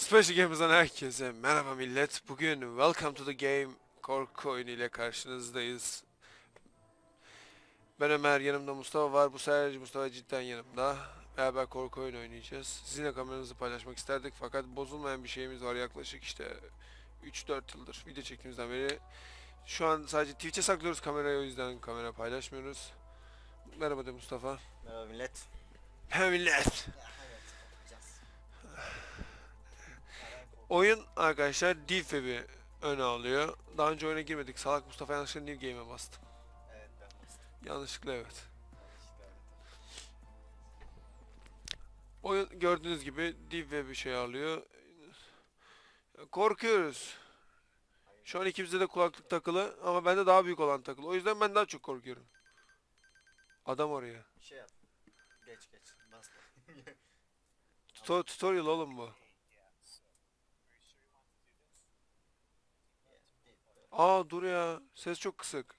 Special Games'dan herkese merhaba millet. Bugün Welcome to the Game korku oyunu ile karşınızdayız. Ben Ömer, yanımda Mustafa var. Bu sefer Mustafa cidden yanımda. Beraber korku oyunu oynayacağız. Sizinle kameramızı paylaşmak isterdik fakat bozulmayan bir şeyimiz var yaklaşık işte 3-4 yıldır video çektiğimizden beri. Şu an sadece Twitch'e saklıyoruz kamerayı o yüzden kamera paylaşmıyoruz. Merhaba de Mustafa. Merhaba millet. He millet. Oyun arkadaşlar Deep Web'i öne alıyor. Daha önce oyuna girmedik. Salak Mustafa yanlışlıkla New Game'e bastım. Evet ben bastım. Yanlışlıkla evet. Oyun gördüğünüz gibi Deep Web'i şey alıyor. Korkuyoruz. Şu an ikimizde de kulaklık takılı ama bende daha büyük olan takılı. O yüzden ben daha çok korkuyorum. Adam oraya. Bir şey yap. Geç geç. Tutorial oğlum bu. Yes, değil, böyle. Aa dur ya. Ses çok kısık.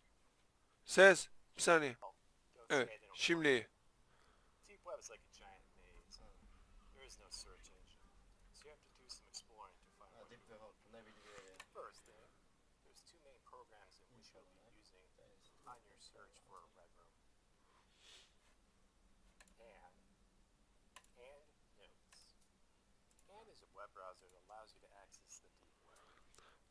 Ses. Bir saniye. Evet. Şimdi iyi. Deep web is like a giant maze. There is no search engine, so you have to do some exploring to find what Hadi you bir bak. Ne biliyor ya. First, uh, there's two main programs in which you'll be using on your search for a red room. And, and Notes. And is a web browser that allows you to access the deep web. Tamam Deep Web'e buradan gireceğiz.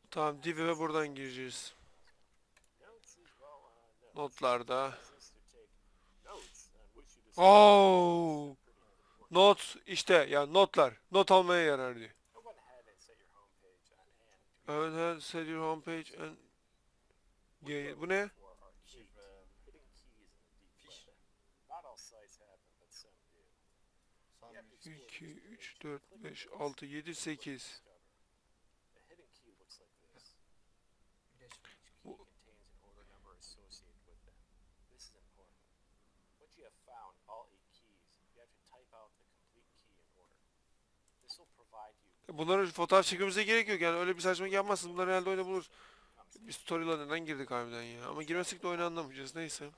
Notes is well, uh, notes. Notlarda. Allows us to take notes on which you decide Oh. Not işte yani notlar. Not almaya yarar diyor. Evet evet set your homepage and Yeah, bu ne? for are keys, Şifre. hidden keys in the deep Fiş. web. Not all sites have them, but some do. Son You have to bir. explore 2, this 3, page. 4, Click 5, on 6, this. 7, What you 8. discover. A hidden key looks like this. Geç. Each key Bu- contains an order number associated with them. This is important. Once you have found all eight keys, you have to type out the complete key in order. This will provide you with Bunları fotoğraf çekmemize gerek yok yani öyle bir saçmalık yapmazsın bunları herhalde oyunda buluruz. Biz storyline'dan girdik harbiden ya ama girmesek de oyunu anlamayacağız neyse.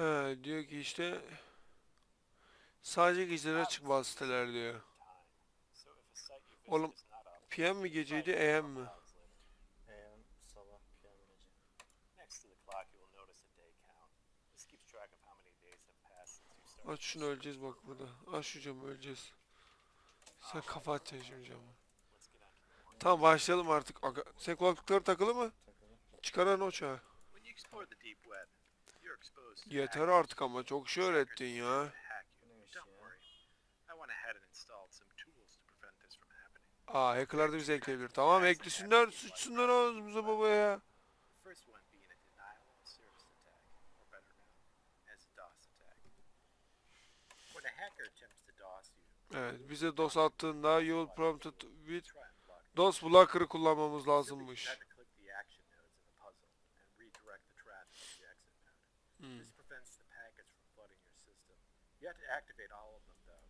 He diyor ki işte sadece geceleri açık bazı siteler diyor. Oğlum, PM mi geceydi AM mi? hours later. AM sabah PM gece. Next to the clock, you will notice a day count. This keeps track of how many days have passed since you started. Aç şunu öleceğiz bak burada. Aç şu camı öleceğiz. Sen kafa atacaksın şimdi camı. Tamam başlayalım artık. Aga, sen kulaklıkları takılı mı? Çıkaran o çağı. Yeter artık ama çok şey öğrettin ya. Aa hackler de bizi ekleyebilir. Tamam eklesinler sıçsınlar ağzımıza babaya ya. Evet bize DOS attığında you will prompted with. DOS blocker'ı kullanmamız lazımmış. Hmm. This prevents the packets from flooding your system. You have to activate all of them though.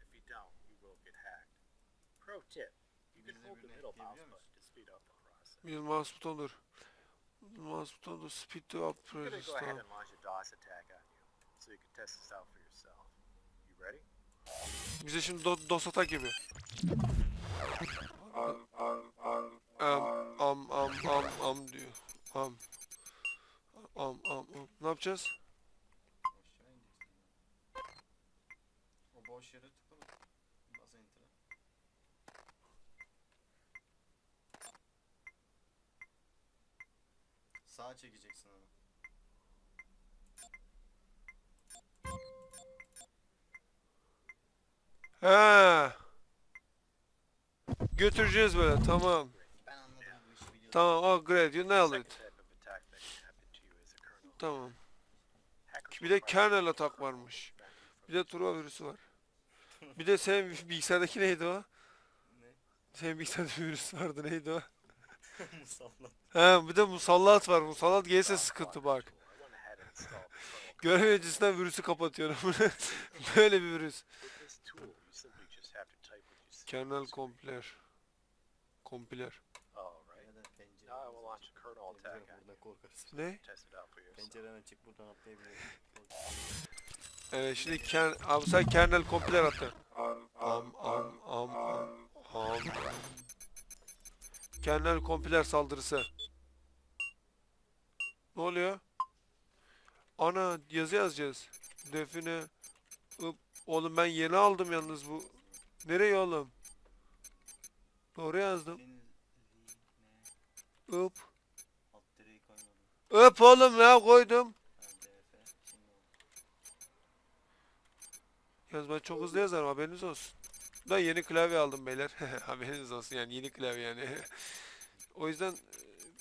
If you don't, you will get hacked. Pro tip: You can Biz de hold the birine middle mouse ekleyebiliyor button to speed up the process. Bir mouse butonudur. Mouse butonudur. Speed to up process go ahead and launch a DOS attack on you, so you can test this out for yourself. Bize şimdi do DOS atak gibi. Am am am am am diyor. Am. Am am am. Ne yapacağız? Aşağı ineceksin. O boş yere tıkla. Bas enter'a. Sağa çekeceksin onu. He. Götüreceğiz böyle tamam. Tamam oh great you nailed it. Tamam. Bir de kernel atak varmış. Bir de Truva virüsü var. Bir de senin bilgisayardaki neydi o? Senin bilgisayarda bir virüs vardı neydi o? Musallat. He bir de musallat var. Musallat gelirse sıkıntı bak. I went ahead and installed the kernel. Görev öncesinden virüsü kapatıyorum. Böyle bir virüs. You. Buradan korkarsın. Ne? Pencereden çık buradan atlayabilirim. Evet şimdi ken, abi sen kernel kompiler attı. Am am am am am. Kernel kompiler saldırısı. Ne oluyor? Ana yazı yazacağız. Define. Oğlum ben yeni aldım yalnız bu. Nereye oğlum? Doğru yazdım. Koymadım. Öp oğlum ya koydum. Ben çok hızlı yazarım haberiniz olsun. Da yeni klavye aldım beyler. haberiniz olsun yani yeni klavye yani. o yüzden e,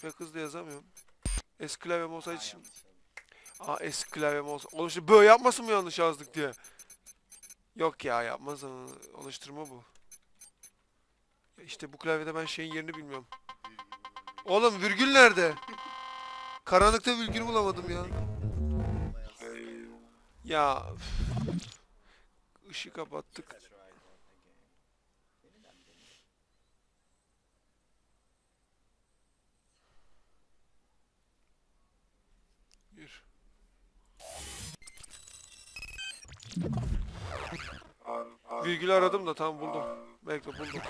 pek hızlı yazamıyorum. Eski klavyem olsaydı şimdi. Aa eski klavyem olsa. Oğlum şimdi böyle yapmasın mı yanlış yazdık diye. Yok ya yapmaz alıştırma bu. İşte bu klavyede ben şeyin yerini bilmiyorum. Oğlum virgül nerede? Karanlıkta virgül bulamadım ya. Ya. Işığı kapattık. Try it again. Yeniden deneyelim. Bir. Virgül aradım da tam buldum. Bekle buldum.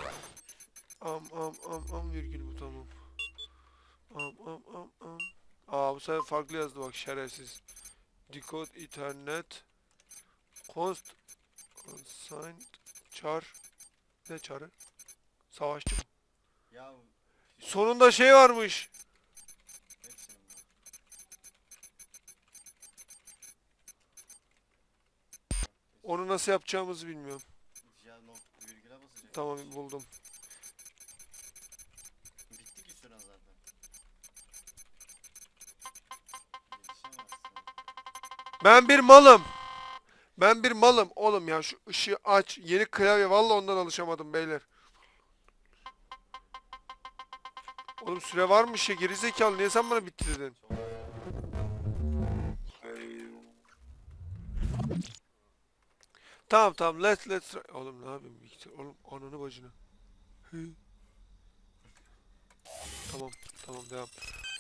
Am am am am virgül bu tamam. Am am am am. Aa bu sefer farklı yazdı bak şerefsiz. Decode Ethernet Const Consigned Char Ne çarı? Savaşçı mı? Ya Sonunda şey varmış. Onu nasıl yapacağımızı bilmiyorum. Ya basacak. Tamam buldum. Ben bir malım. Ben bir malım. Oğlum ya şu ışığı aç. Yeni klavye. Vallahi ondan alışamadım beyler. Oğlum süre varmış ya gerizekalı. Niye sen bana bitti dedin? Tamam tamam let's let's. Oğlum ne yapayım bilgisayar? Oğlum ananı bacını. Hı. Tamam tamam devam.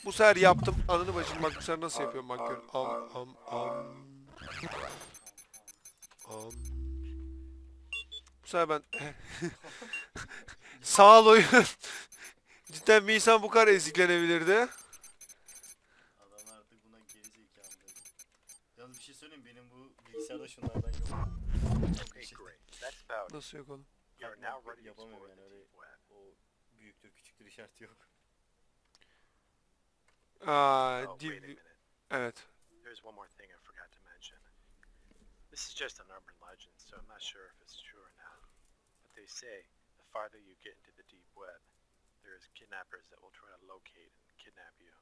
Bu sefer yaptım ananı bacını bak bu sefer nasıl yapıyorum bak gör. Am am am. Am. Bu sefer ben sağ ol oyun. Cidden bir insan bu kadar eziklenebilirdi. Adam artık buna geri zekalı. Yalnız bir şey söyleyeyim benim bu bilgisayarda şunlardan yok. İt. Nasıl yok oğlum? Yapamıyorum yani öyle. O büyüktür küçüktür işareti yok. Aa, Oh, wait a minute. evet. There's one more thing I forgot to mention. This is just an urban legend, so I'm not sure if it's true or not. But they say the farther you get into the deep web, there's kidnappers that will try to locate and kidnap you.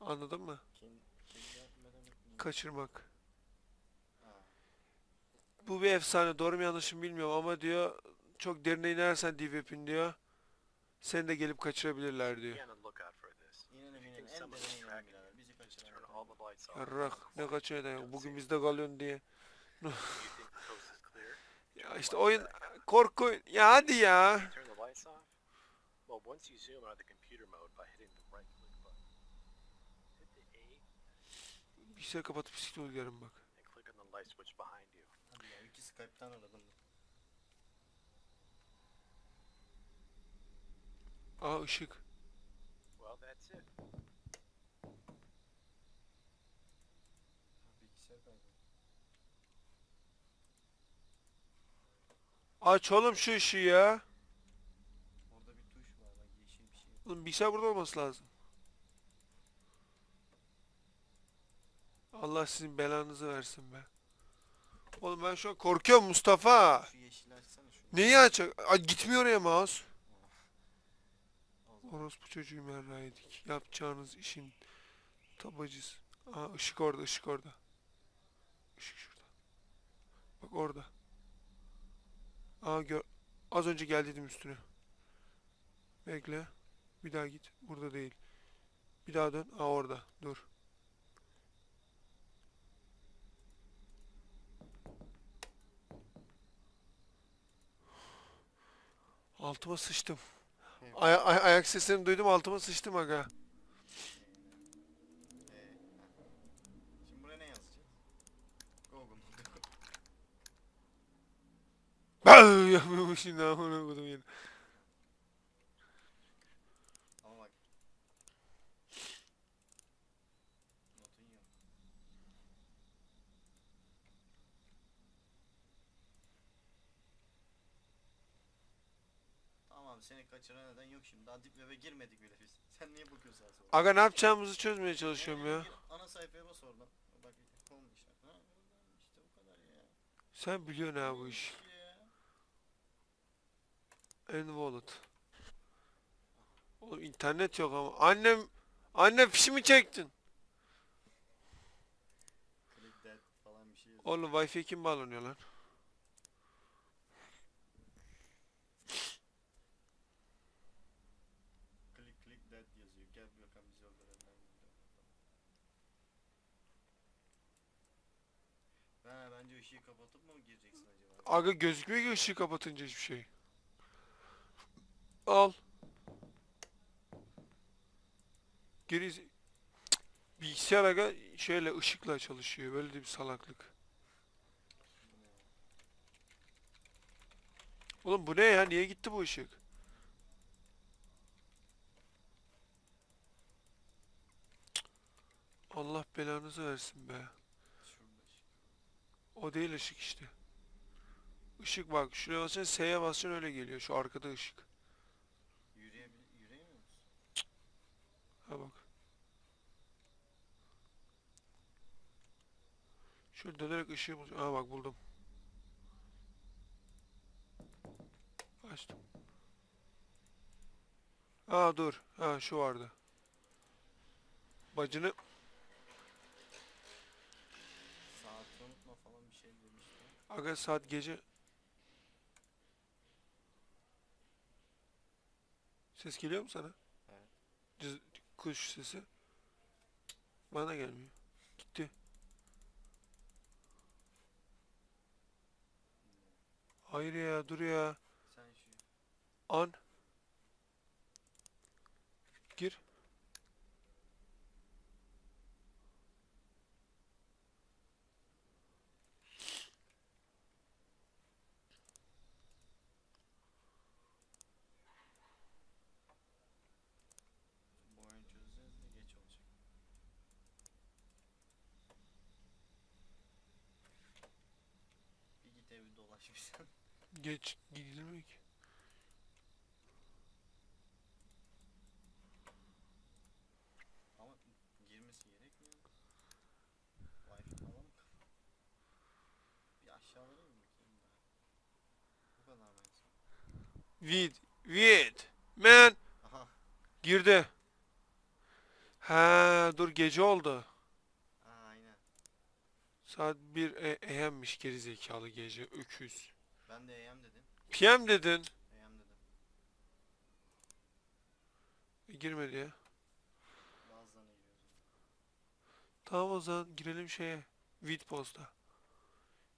Anladın mı? Kim? Kaçırmak. Bu bir efsane. Doğru mu yanlış mı bilmiyorum ama diyor çok derine inersen deep web'in diyor. Seni de gelip kaçırabilirler diyor. on the lookout for this. İnelim If you inelim think en birader. Bizi kaçıran. Yarrak ne kaçıyor da ya. Bugün bizde kalıyorsun diye. Ya işte oyun korku. Ya hadi ya. Turn the lights off? Well, once you zoom out of the computer mode by hitting the right click button, hit the A Bilgisayarı kapatıp bisiklet uygularım bak. and click on the light switch behind you. Hadi ya iki Skype'tan aradım. Aa ışık. Well, that's it. Ha, Bilgisayar kaydı. Aç oğlum şu ışığı ya. Orada bir tuş var bak yeşil bir şey. Oğlum bilgisayar burada olması lazım. Allah sizin belanızı versin be. Oğlum ben şu an korkuyorum Mustafa. Şu yeşili açsana şunu. Neyi açacak? Ay gitmiyor oraya mouse. Orospu çocuğu merraydik. Yapacağınız işin tabacısı. Aa ışık orada, ışık orada. Işık şurada. Bak orada. Aa gör. Az önce gel dedim üstüne. Bekle. Bir daha git. Burada değil. Bir daha dön. Aa orada. Dur. Altıma sıçtım. Ay- ay- ayak seslerini duydum altıma sıçtım aga. Ee, Şimdi buraya ne yazacağız? Go go go. Bah! Yapmıyormuş şimdi amına koydum yine. Ama bak. Notun yok. Tamam seni kaçıran neden yok şimdi. Daha dip web'e girmedik bile biz. Sen niye bakıyorsun sağa sola? Aga ne yapacağımızı çözmeye çalışıyorum ya. Gir, Ana sayfaya bas oradan. Bak işaret. Ha işte bu kadar ya. Sen biliyorsun ha bu iş. End wallet. Oğlum internet yok ama. Annem anne fişimi çektin. Falan bir şey yazıyor. Oğlum Wi-Fi kim bağlanıyor lan? Click click that yazıyor. Gel bir bakalım bizi öldürenler? Ha bence ışığı kapatıp mı gireceksin acaba? Aga gözükmüyor ki ışığı kapatınca hiçbir şey. Al. Geri bilgisayar aga şöyle ışıkla çalışıyor. Böyle de bir salaklık. Oğlum bu ne ya? Niye gitti bu ışık? Allah belanızı versin be. O değil ışık işte. Işık bak şuraya basacaksın S'ye basacaksın öyle geliyor. Şu arkada ışık. Ha bak. Şöyle dönerek ışığı bul. Ha bak buldum. Açtım. Aa dur. Ha şu vardı. Bacını Saati unutma falan bir şey demişti. aga saat gece Ses geliyor mu sana? Evet. Cız- kuş sesi. Bana gelmiyor. Gitti. Hayır ya dur ya. Sen şu An. Gir. bu oyunu çözeceğiz de geç olacak. Bir git evi dolaş bir sen. Geç gidilmiyor ki. Ama girmesi gerekmiyor. Wi-Fi mı? Bir aşağılara mı bakayım? Bu kadar mı? Vid. Vid. Man. Aha. Girdi. Ha dur gece oldu. Ha aynen. Saat 1 e- AM'miş gerizekalı gece öküz. Ben de AM dedim. PM dedin. AM dedim. E, girmedi ya. Bazılarına giriyoruz. Tamam o zaman girelim şeye. Vid posta.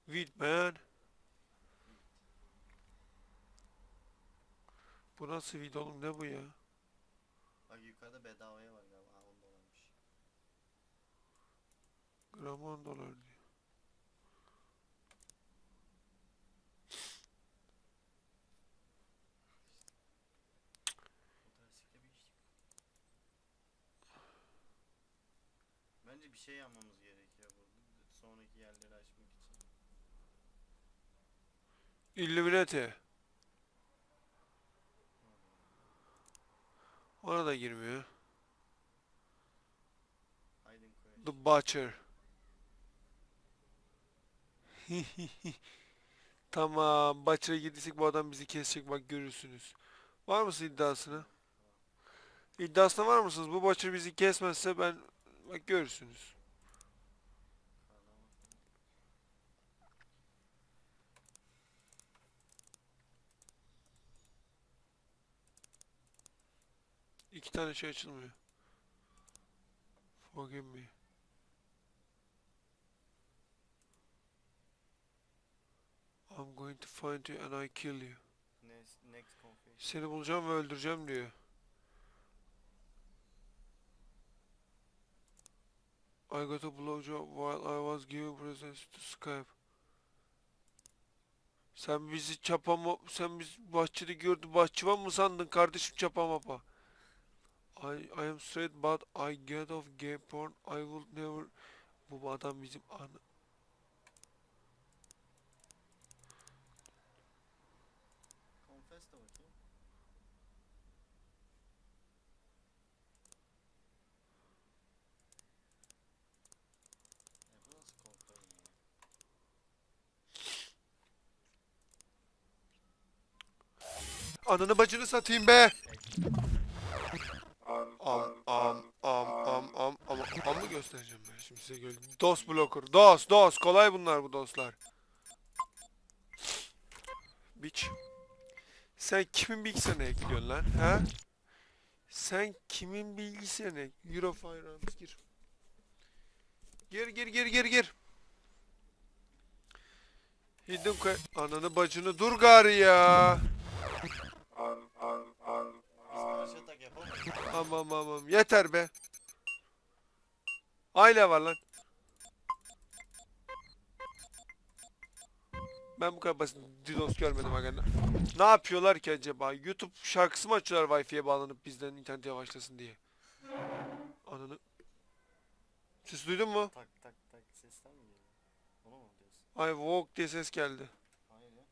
Vid man. Bu nasıl vid oğlum ne bu ya? Bak yukarıda bedavaya var galiba. Ha 10 dolarmış. Gram 10 dolar diyor. Fotoğrafçılıkla bir iş. Bence bir şey yapmamız gerekiyor burada. Sonraki yerleri açmak için. Illuminati. Ona da girmiyor. The Butcher. Tamam. Butcher'a gidiysek bu adam bizi kesecek bak görürsünüz. Var mısın iddiasına? İddiasına var mısınız? Bu Butcher bizi kesmezse ben bak görürsünüz. İki tane şey açılmıyor. Forgive me. I'm going to find you and I kill you. Ne Next, next. Seni bulacağım ve öldüreceğim diyor. I got a blowjob while I was giving presents to Skype. Sen bizi çapa mı, sen biz bahçede gördün bahçıvan mı sandın kardeşim çapa mapa? I, I am straight but I get off gay porn. I will never... Bu adam bizim an... Confess de bakayım. E bu nasıl confirm ya? Ananı bacını satayım be! Am am am am am am am mı göstereceğim ben şimdi size gör. DOS blocker. DOS DOS kolay bunlar bu DOS'lar. Biç. Sen kimin bilgisayarına ekliyorsun lan ha? Sen kimin bilgisayarına ek- Eurofinance gir. Gir gir gir gir gir. Hidden Ananı bacını dur gari ya. Tamam tamam yeter be. Aile var lan. Ben bu kadar basit DDoS görmedim aga. Ne yapıyorlar ki acaba? YouTube şarkısı mı açıyorlar Wi-Fi'ye bağlanıp bizden internet yavaşlasın diye? Ananı. Ses duydun mu? Tak tak tak sesten mi geliyor? Onu mu diyorsun? I walk diye ses geldi. Aynen.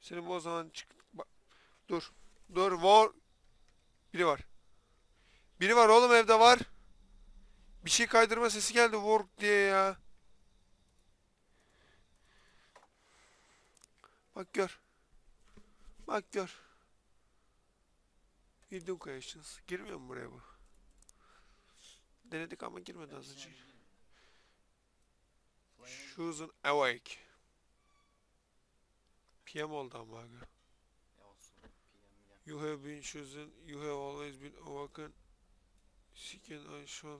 Senin bu o zaman çık... Bak. Dur. Dur. War. Biri var. Biri var oğlum evde var. Bir şey kaydırma sesi geldi work diye ya. Bak gör. Bak gör. Hidden questions. Girmiyor mu buraya bu? Denedik ama girmedi az önce. Chosen awake. PM oldu ama ya. You have been chosen, you have always been awakened. I shall.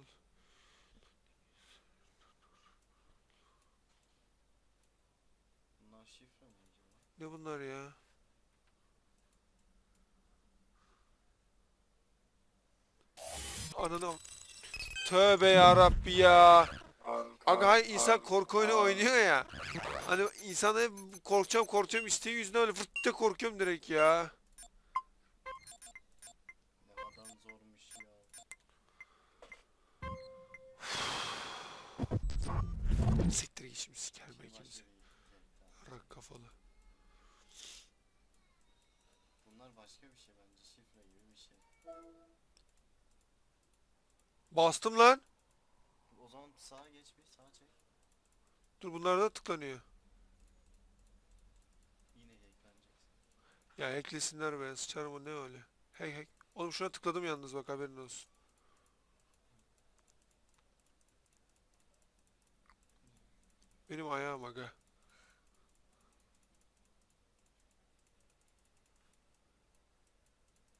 Bunlar şifre mi acaba? Ne bunlar ya? Ananı Tövbe ya Rabbi ya. Aga hay insan korku oyunu oynuyor ya. Hani insan hep korkacağım korkacağım isteği yüzünden öyle fırt diye korkuyorum direkt ya. Sikerim Kim ikimizi. Rak kafalı. Bunlar başka bir şey bence. Şifre gibi bir şey. Bastım lan. O zaman sağa geç bir sağa çek. Dur bunlar da tıklanıyor. Yine ekleneceksin. Ya eklesinler be sıçarım o ne öyle. Hey hey. Oğlum şuna tıkladım yalnız bak haberin olsun. Benim ayağım aga.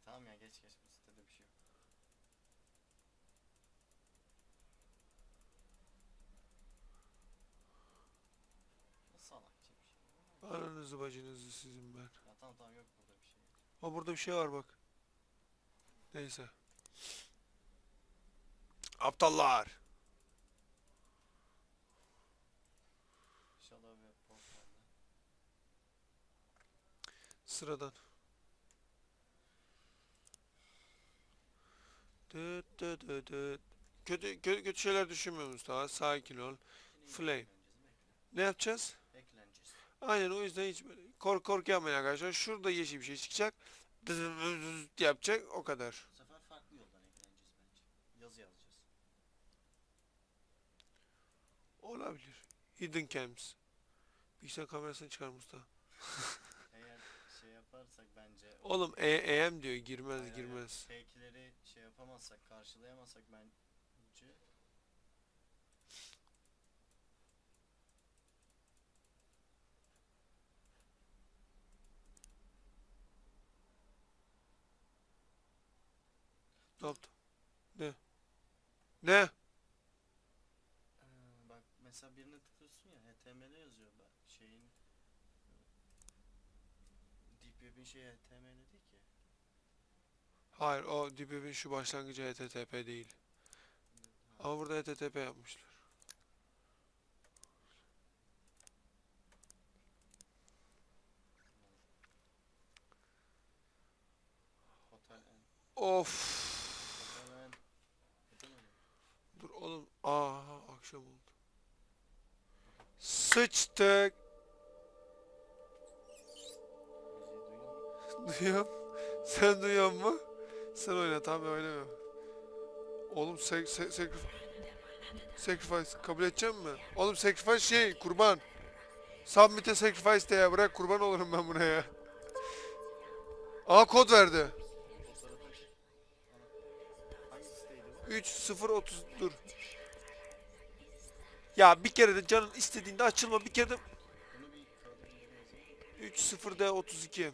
Tamam ya geç geç. Bu sitede bir şey yok. Ne salakça bir şey. Ananızı bacınızı sizin ben. Ya tamam tamam yok burada bir şey. Ha burada bir şey var bak. Neyse. Aptallar. Sıradan. Dıt dıt dıt dıt. Kötü, kötü, kötü şeyler düşünmüyor Mustafa. Sakin ol. Flame. Ne yapacağız? Ekleneceğiz. Aynen o yüzden hiç böyle kork korku yapmayın arkadaşlar. Şurada yeşil bir şey çıkacak. Dız yapacak o kadar. Bu sefer farklı yoldan ekleneceğiz bence. Yazı yazacağız. Olabilir. Hidden cams. Bilgisayar kamerasını çıkar Mustafa. Eğer şey yaparsak bence... o- Oğlum e EM diyor girmez hayır, girmez. Fake'leri şey yapamazsak, karşılayamazsak bence... Ne? Ne? Ne? Ee, bak mesela birine tıklıyorsun ya HTML yazıyor bak şeyin Web'in şey HTML değil ki. Hayır o Web'in şu başlangıcı HTTP değil. Ama burada HTTP yapmışlar. Of. Dur oğlum. Aa akşam oldu. Sıçtık. Duyuyorum. Sen duyuyor mu? Sen oyna tamam ben oynamıyorum. Oğlum sek sek sacrifice. Sacrifice kabul edeceğim mi? Oğlum sacrifice şey kurban. Submit'e sacrifice de ya bırak kurban olurum ben buna ya. Aa kod verdi. Fotoğrafı çek. Ana. Hangi siteydi bu? 3 0 30 dur. Ya bir kere de canın istediğinde açılma bir kere de Bunu bir kağıda bir yazayım. 3 0 D 32.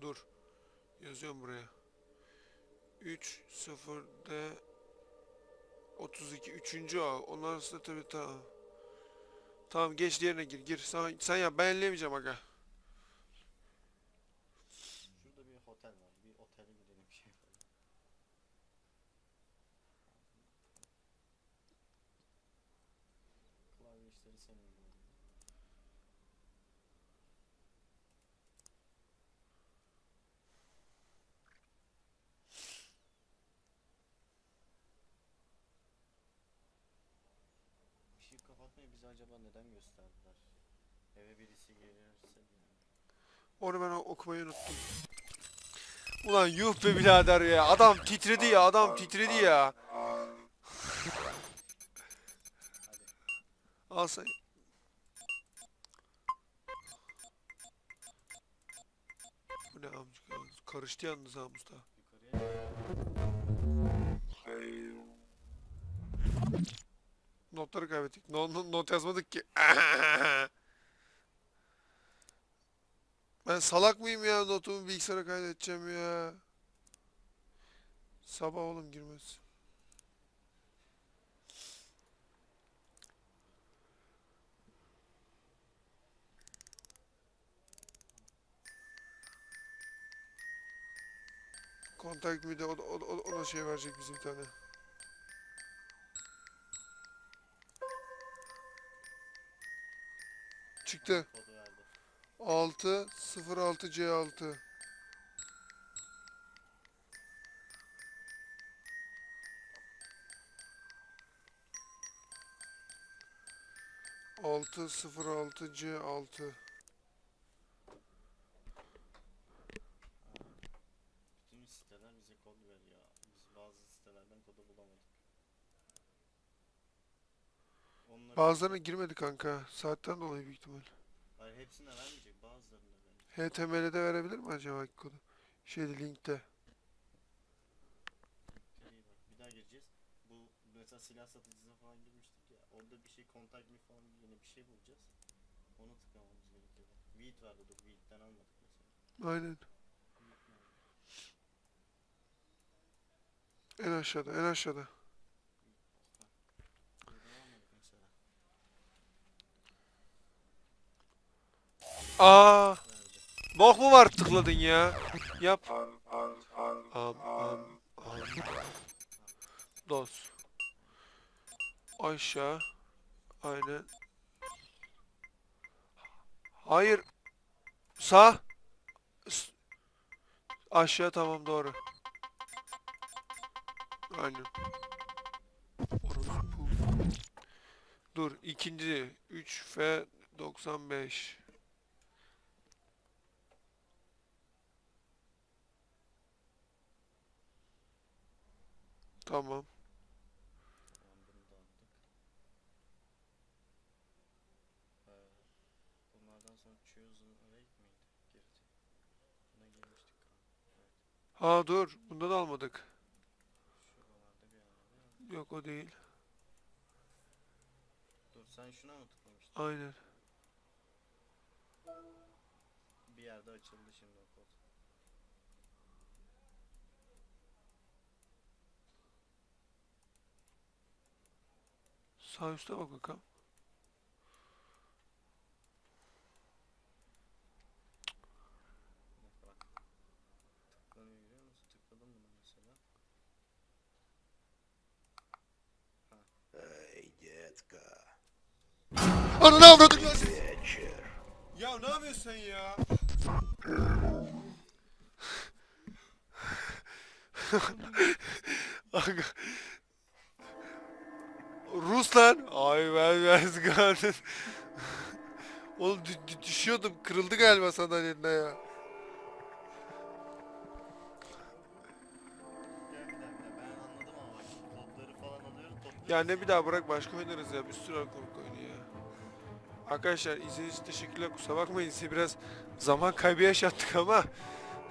Dur. Yazıyorum buraya. 3 0 D 32 üçüncü A. Onlar arasında tabii tamam. Tamam geç diğerine gir gir. Sen, sen yap ben elleyemeyeceğim aga. Şurada bir otel var. Bir otele gidelim bir şey yapalım. Klavye işleri senin bize acaba neden gösterdiler? Eve birisi gelirse. Onu ben okumayı unuttum. Ulan yuh be birader ya. Adam titredi ya. Adam titredi ya. Al sen. Bu ne amcık? Karıştı yalnız ha Mustafa. Yukarıya Notları kaybettik. No, no- not yazmadık ki. Ben salak mıyım ya notumu bilgisayara kaydedeceğim ya. Sabah oğlum girmez. Me de o, o, o, o da şey verecek bize bir tane. Çıktı. kodu verdi. 6 06 C6 6 06 C6 Bütün siteler bize kod veriyor. Biz bazı sitelerden kodu bulamadık. Onları Bazılarına girmedi kanka. Saatten dolayı büyük ihtimal. Hayır hepsine vermeyecek. Bazılarına verecek. HTML'de verebilir mi acaba kodu? Şeyde linkte. Bak. Bir daha gireceğiz. Bu mesela silah satıcısına falan girmiştik ya. Orada bir şey contact me falan yine bir şey bulacağız. Onu tıklamamız gerekiyor. Weed vardı dur. Weed'den almadık mesela. Aynen. En aşağıda, en aşağıda. Weed'den almadık mesela. Aa, Verdi. bok mu var tıkladın ya? Yap. Am am am. Dos. Aşağı. Aynen. Hayır. Sağ. S- Aşağı tamam doğru. Aynen. Dur ikinci 3 F 95. Tamam. Tamam bunu da attık. Ee, bunlardan sonra choose an awake miydi? Girdi. Buna girmiştik galiba. Evet. Ha dur. Bunda da almadık. Yok o değil. Dur sen şuna mı tıklamıştın? Aynen. Bir yerde açıldı şimdi o kod. Sağ üstte bak bakalım. Ananı avradım ya. Ya ne yapıyorsun sen ya? Ama bak şimdi topları falan alıyoruz. Topları Ya ne bir daha bırak başka oynarız ya. Bir sürü korku oyunu ya. Arkadaşlar izlediğiniz için teşekkürler. Kusura bakmayın size biraz zaman kaybı yaşattık ama.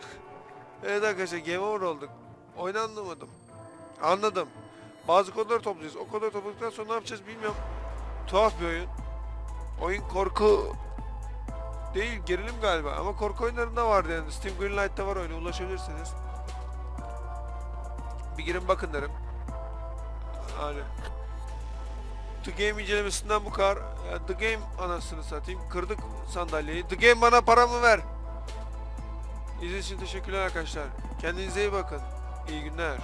evet arkadaşlar game over olduk. Oyunu anlamadım. Anladım. Bazı konuları toplayacağız. O konuları topladıktan sonra ne yapacağız bilmiyorum. Tuhaf bir oyun. Oyun korku değil gerilim galiba ama korku oyunlarında vardı yani. Steam Greenlight'ta var oyuna ulaşabilirsiniz. Bir girin bakın derim. Hani The Game incelemesinden bu kadar. Ya, The Game anasını satayım. Kırdık sandalyeyi. The Game bana paramı ver. İzlediğiniz için teşekkürler arkadaşlar. Kendinize iyi bakın. İyi günler.